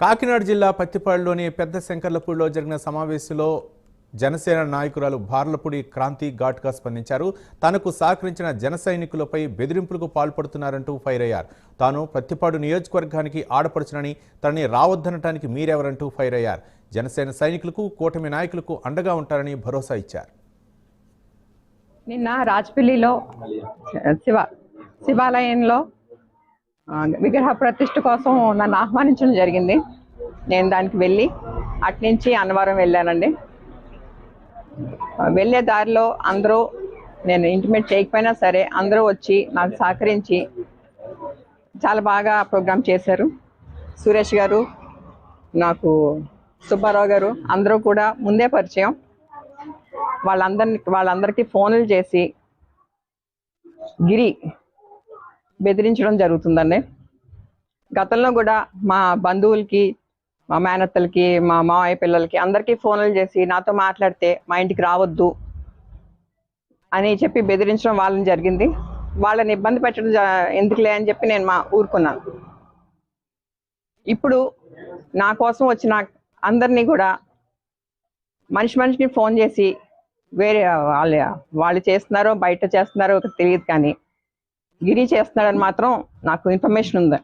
కాకినాడ జిల్లా పత్తిపాడులోని పెద్ద శంకర్లపూడిలో జరిగిన సమావేశంలో జనసేన నాయకురాలు భార్లపూడి క్రాంతి ఘాట్గా స్పందించారు. తనకు సహకరించిన జన సైనికులపై బెదిరింపులకు పాల్పడుతున్నారంటూ ఫైర్ అయ్యారు. తాను పత్తిపాడు నియోజకవర్గానికి ఆడపడుచునని తనని రావద్దనటానికి మీరెవరంటూ ఫైర్ అయ్యారు. జనసేన సైనికులకు కూటమి నాయకులకు అండగా ఉంటారని భరోసా ఇచ్చారు. నిన్న రాజపల్లిలో శివ శివాలయంలో విగ్రహ ప్రతిష్ఠ కోసం నన్ను ఆహ్వానించడం జరిగింది. నేను దానికి వెళ్ళి అట్నుంచి అన్నవరం వెళ్ళానండి. వెళ్ళే దారిలో అందరూ నేను ఇంటిమేట్ చేయకపోయినా సరే అందరూ వచ్చి నాకు సహకరించి చాలా బాగా ప్రోగ్రామ్ చేశారు. సురేష్ గారు నాకు సుబ్బారావు గారు అందరూ కూడా ముందే పరిచయం. వాళ్ళందరిని వాళ్ళందరికీ ఫోన్లు చేసి గిరి బెదిరించడం జరుగుతుందండి. గతంలో కూడా మా బంధువులకి మా మేనత్తలకి మా మావయ్య పిల్లలకి అందరికీ ఫోన్లు చేసి నాతో మాట్లాడితే మా ఇంటికి రావద్దు అని చెప్పి బెదిరించడం వాళ్ళని జరిగింది. వాళ్ళని ఇబ్బంది పెట్టడం జ- ఎందుకులే అని చెప్పి నేను మా ఊరుకున్నాను. ఇప్పుడు నా కోసం వచ్చిన అందరినీ కూడా మనిషి మనిషికి ఫోన్ చేసి వేరే వాళ్ళు వాళ్ళు చేస్తున్నారో బయట చేస్తున్నారో తెలియదు కానీ గిరి చేస్తున్నాడని మాత్రం నాకు ఇన్ఫర్మేషన్ ఉంది.